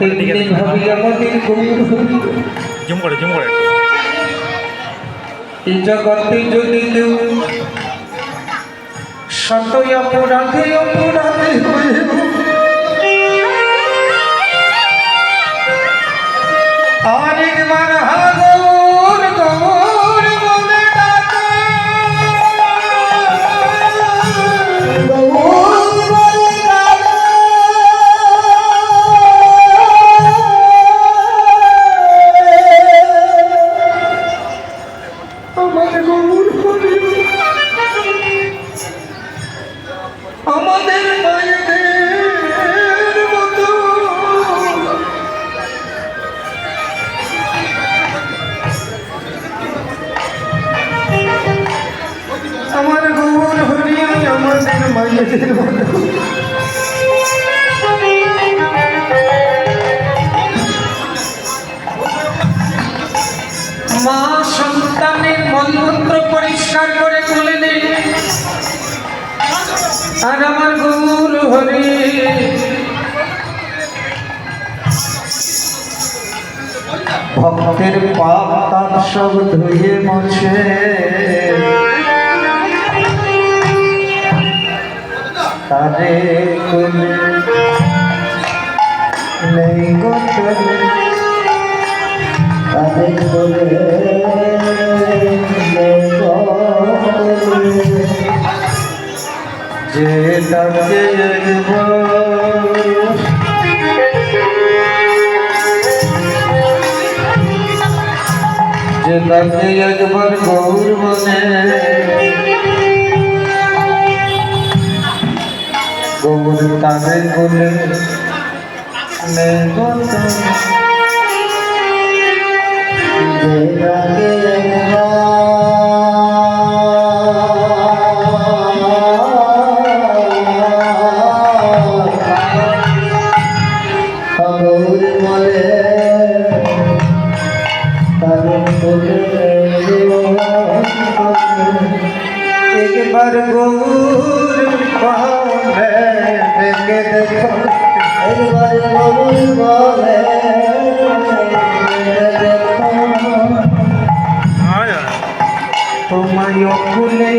Camera দিকে zoom করে zoom করে। এই জগতে যদি কেউ শত অপরাধে অপরাধে হয়েও আমার গৌর হরি আমাদের আমার গৌর হরি আমাদের মায়েদের মতো। মা সন্তানের মলমূত্র পরিষ্কার করে তুলে দেয় আর আমার হরি ভক্তের পাপ তাপ সব ধুয়ে মোছে। তারে কোলে নেই গো তারে চলে। যে ডাকে একবার গৌর বনে গৌর তাকে বলে নে একবার গৌর পাবে দেখে দেখো একবার গৌর বলে তোমায় খুলে